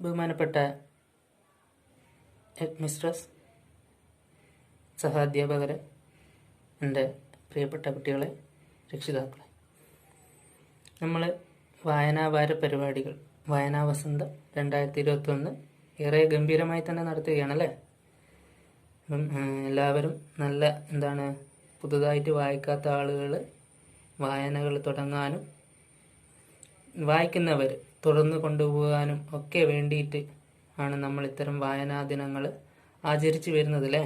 ബഹുമാനപ്പെട്ട head mistress സഹാധ്യാപകരെ എന്റെ പ്രിയപ്പെട്ട കുട്ടികളെ രക്ഷിതാക്കളെ. നമ്മൾ വായനാവാര പരിപാടികൾ വായനാ വസന്തം രണ്ടായിരത്തി ഇരുപത്തൊന്ന് ഏറെ ഗംഭീരമായി തന്നെ നടത്തുകയാണല്ലേ? അപ്പം എല്ലാവരും നല്ല എന്താണ് പുതുതായിട്ട് വായിക്കാത്ത ആളുകൾ വായനകൾ തുടങ്ങാനും വായിക്കുന്നവർ തുടർന്ന് കൊണ്ടുപോകാനും ഒക്കെ വേണ്ടിയിട്ട് ആണ് നമ്മൾ ഇത്തരം വായനാ ദിനങ്ങൾ ആചരിച്ചു വരുന്നത് അല്ലേ?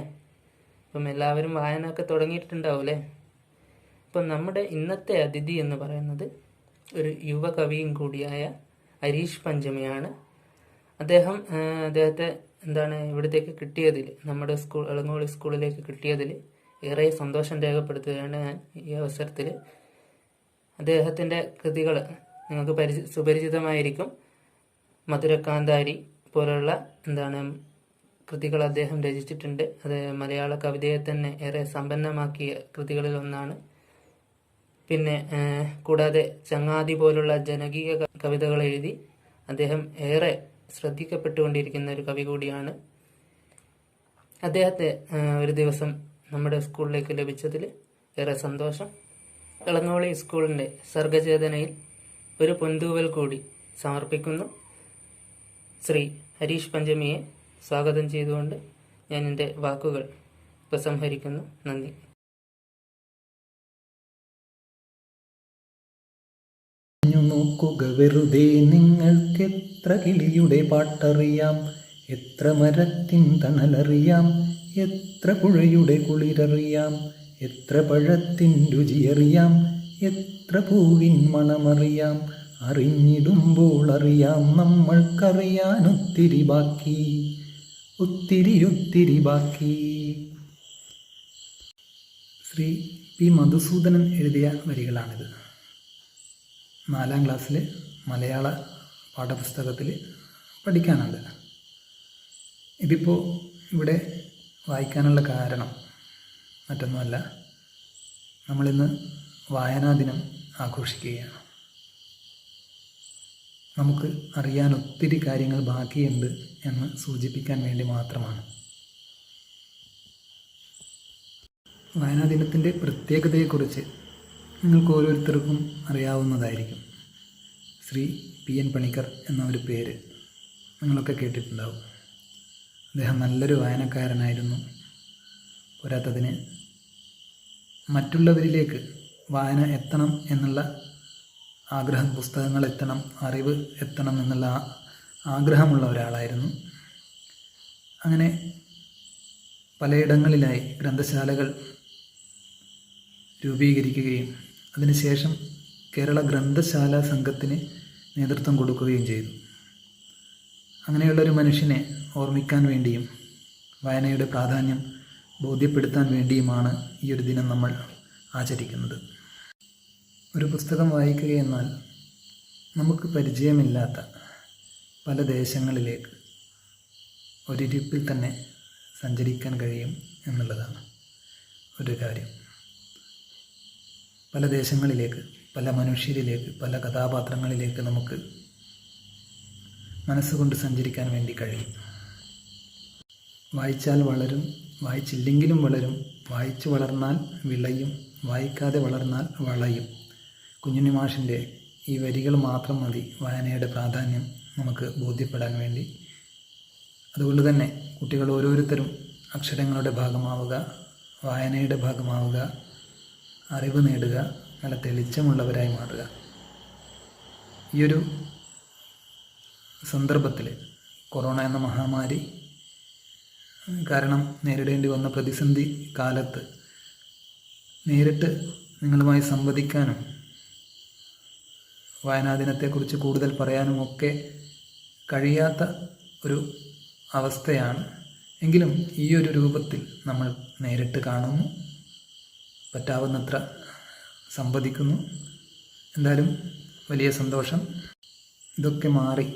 അപ്പം എല്ലാവരും വായന ഒക്കെ തുടങ്ങിയിട്ടുണ്ടാവും അല്ലേ? അപ്പം നമ്മുടെ ഇന്നത്തെ അതിഥി എന്ന് പറയുന്നത് ഒരു യുവ കവിയും കൂടിയായ ഹരീഷ് പഞ്ചമിയാണ്. അദ്ദേഹം അദ്ദേഹത്തെ എന്താണ് ഇവിടത്തേക്ക് കിട്ടിയതിൽ നമ്മുടെ സ്കൂൾ എളങ്ങോളി സ്കൂളിലേക്ക് കിട്ടിയതിൽ ഏറെ സന്തോഷം രേഖപ്പെടുത്തുകയാണ് ഞാൻ ഈ അവസരത്തിൽ. അദ്ദേഹത്തിന്റെ കൃതികൾ നിങ്ങൾക്ക് പരിചി സുപരിചിതമായിരിക്കും. മധുരക്കാന്താരി പോലുള്ള എന്താണ് കൃതികൾ അദ്ദേഹം രചിച്ചിട്ടുണ്ട്. അത് മലയാള കവിതയെ തന്നെ ഏറെ സമ്പന്നമാക്കിയ കൃതികളിൽ ഒന്നാണ്. പിന്നെ കൂടാതെ ചങ്ങാതി പോലുള്ള ജനകീയ കവിതകൾ എഴുതി അദ്ദേഹം ഏറെ ശ്രദ്ധിക്കപ്പെട്ടുകൊണ്ടിരിക്കുന്ന ഒരു കവി കൂടിയാണ്. അദ്ദേഹത്തെ ഒരു ദിവസം നമ്മുടെ സ്കൂളിലേക്ക് ലഭിച്ചതിൽ ഏറെ സന്തോഷം. ഇളങ്ങോളി സ്കൂളിന്റെ സർഗചേതനയിൽ ഒരു പൊന്തൂവൽ കൂടി സമർപ്പിക്കുന്നു. ശ്രീ ഹരീഷ് പഞ്ചമിയെ സ്വാഗതം ചെയ്തുകൊണ്ട് ഞാൻ എന്റെ വാക്കുകൾ ഉപസംഹരിക്കുന്നു. നന്ദി. നോക്കുക വെറുതെ നിങ്ങൾക്കെത്ര കിളിയുടെ പാട്ടറിയാം? എത്ര മരത്തിൻ തണലറിയാം? എത്ര പുഴയുടെ കുളിരറിയാം? എത്ര പഴത്തിൻ രുചിയറിയാം? എത്ര പൂവിൻ മണമറിയാം? അറിഞ്ഞിടുമ്പോൾ അറിയാം. നമ്മൾക്കറിയാൻ ഒത്തിരി ബാക്കി. ഒത്തിരി ഒത്തിരി ബാക്കി. ശ്രീ പി മധുസൂദനൻ എഴുതിയ വരികളാണിത്. നാലാം ക്ലാസ്സിൽ മലയാള പാഠപുസ്തകത്തിൽ പഠിക്കാനുണ്ട്. ഇതിപ്പോൾ ഇവിടെ വായിക്കാനുള്ള കാരണം മറ്റൊന്നുമല്ല. നമ്മളിന്ന് വായനാ ദിനം ആഘോഷിക്കുകയാണ്. നമുക്ക് അറിയാൻ ഒത്തിരി കാര്യങ്ങൾ ബാക്കിയുണ്ട് എന്ന് സൂചിപ്പിക്കാൻ വേണ്ടി മാത്രമാണ്. വായനാ ദിനത്തിന്റെ പ്രത്യേകതയെക്കുറിച്ച് നിങ്ങൾക്ക് ഓരോരുത്തർക്കും അറിയാവുന്നതായിരിക്കും. ശ്രീ പി എൻ പണിക്കർ എന്ന ഒരു പേര് നിങ്ങളൊക്കെ കേട്ടിട്ടുണ്ടാവും. അദ്ദേഹം നല്ലൊരു വായനക്കാരനായിരുന്നു. പോരാത്തതിന് മറ്റുള്ളവരിലേക്ക് വായന എത്തണം എന്നുള്ള ആഗ്രഹം പുസ്തകങ്ങൾ എത്തണം അറിവ് എത്തണം എന്നുള്ള ആഗ്രഹമുള്ള ഒരാളായിരുന്നു. അങ്ങനെ പലയിടങ്ങളിലായി ഗ്രന്ഥശാലകൾ രൂപീകരിക്കുകയും അതിനുശേഷം കേരള ഗ്രന്ഥശാല സംഘത്തിന് നേതൃത്വം കൊടുക്കുകയും ചെയ്തു. അങ്ങനെയുള്ളൊരു മനുഷ്യനെ ഓർമ്മിക്കാൻ വേണ്ടിയും വായനയുടെ പ്രാധാന്യം ബോധ്യപ്പെടുത്താൻ വേണ്ടിയുമാണ് ഈ ഒരു ദിനം നമ്മൾ ആചരിക്കുന്നത്. ഒരു പുസ്തകം വായിക്കുകയെന്നാൽ നമുക്ക് പരിചയമില്ലാത്ത പല ദേശങ്ങളിലേക്ക് ഒരിരിപ്പിൽ തന്നെ സഞ്ചരിക്കാൻ കഴിയും എന്നുള്ളതാണ് ഒരു കാര്യം. പല ദേശങ്ങളിലേക്ക് പല മനുഷ്യരിലേക്ക് പല കഥാപാത്രങ്ങളിലേക്ക് നമുക്ക് മനസ്സുകൊണ്ട് സഞ്ചരിക്കാൻ വേണ്ടി കഴിയും. വായിച്ചാൽ വളരും വായിച്ചില്ലെങ്കിലും വളരും വായിച്ചു വളർന്നാൽ വിളയും വായിക്കാതെ വളർന്നാൽ വളയും. കുഞ്ഞുണ്ണി മാഷിന്റെ ഈ വരികൾ മാത്രം മതി വായനയുടെ പ്രാധാന്യം നമുക്ക് ബോധ്യപ്പെടാൻ വേണ്ടി. അതുകൊണ്ട് തന്നെ കുട്ടികൾ ഓരോരുത്തരും അക്ഷരങ്ങളുടെ ഭാഗമാവുക വായനയുടെ ഭാഗമാവുക അറിവ് നേടുക നല്ല തെളിച്ചമുള്ളവരായി മാറുക. ഈയൊരു സന്ദർഭത്തിൽ കൊറോണ എന്ന മഹാമാരി കാരണം നേരിടേണ്ടി വന്ന പ്രതിസന്ധി കാലത്ത് നേരിട്ട് നിങ്ങളുമായി സംവദിക്കാനും വായനാ ദിനത്തെക്കുറിച്ച് കൂടുതൽ പറയാനും ഒക്കെ കഴിയാത്ത ഒരു അവസ്ഥയാണ്. എങ്കിലും ഈ ഒരു രൂപത്തിൽ നമ്മൾ നേരിട്ട് കാണുന്നു. പറ്റാവുന്നത്ര സംവദിക്കുന്നു. എന്തായാലും വലിയ സന്തോഷം. ഇതൊക്കെ മാറി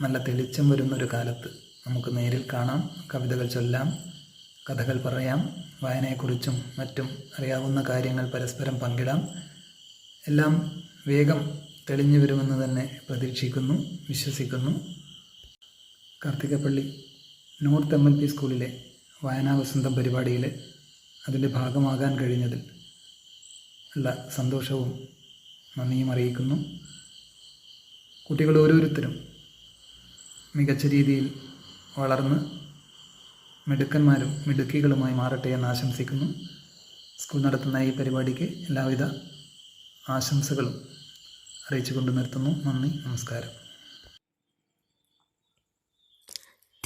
നല്ല തെളിച്ചം വരുന്നൊരു കാലത്ത് നമുക്ക് നേരിൽ കാണാം. കവിതകൾ ചൊല്ലാം കഥകൾ പറയാം വായനയെക്കുറിച്ചും മറ്റും അറിയാവുന്ന കാര്യങ്ങൾ പരസ്പരം പങ്കിടാം. എല്ലാം വേഗം തെളിഞ്ഞു വരുമെന്ന് തന്നെ പ്രതീക്ഷിക്കുന്നു വിശ്വസിക്കുന്നു. Karthikappally north M L P സ്കൂളിലെ വായനാ വസന്തം പരിപാടിയിൽ അതിന്റെ ഭാഗമാകാൻ കഴിഞ്ഞതിൽ ഉള്ള സന്തോഷവും നന്ദിയും അറിയിക്കുന്നു. കുട്ടികൾ ഓരോരുത്തരും മികച്ച രീതിയിൽ വളർന്ന് മിടുക്കന്മാരും മിടുക്കികളുമായി മാറട്ടെ എന്ന് ആശംസിക്കുന്നു. സ്കൂൾ നടത്തുന്ന ഈ പരിപാടിക്ക് എല്ലാവിധ ആശംസകളും അറിയിച്ചുകൊണ്ട് നിർത്തുന്നു. നന്ദി നമസ്കാരം.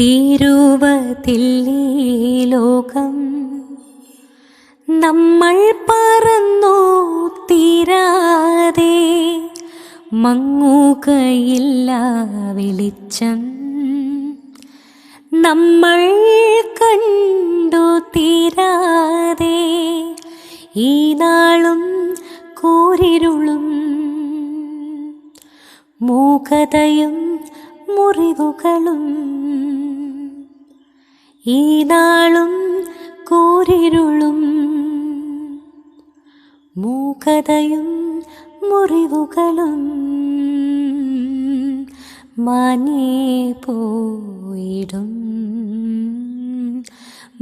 തീരുവതില്ലേ ലോകം നമ്മൾ പറന്നു തീരാതെ മങ്ങുകയില്ല വെളിച്ചം. നമ്മൾ കണ്ടു തീരാതെ ഈ നാളും കൂരിരുളും. മൂകതയും മുറിവുകളും ഈ നാളും കൂരിരുളും. മൂകതയും മുറിവുകളും മാനേ പോയിടും.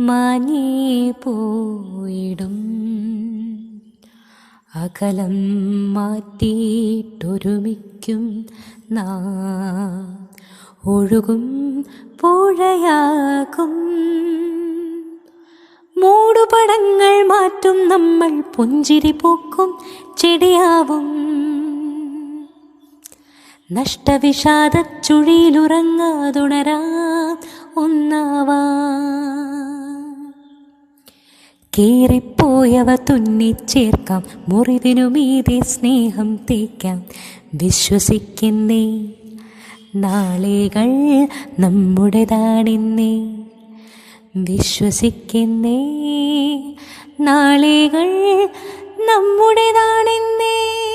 മാനേ പോയിടും. അകലം മാറ്റിയിട്ടൊരുമിക്കും നാ. ഒഴുകും പുഴയാകും. മൂടുപടങ്ങൾ മാറ്റും നമ്മൾ പുഞ്ചിരി പൂക്കും ചെടിയാവും. നഷ്ടവിഷാദ ചുഴിയിലുറങ്ങാതുണരാ ഒന്നാവാ കീറിപ്പോയവ തുന്നിച്ചേർക്കാം. മുറിവിനു മീതെ സ്നേഹം തേക്കാം. വിശ്വസിക്കുന്നേ നാളുകൾ നമ്മുടേതാണെന്നേ. വിശ്വസിക്കുന്നേ നാളുകൾ നമ്മുടേതാണെന്നേ.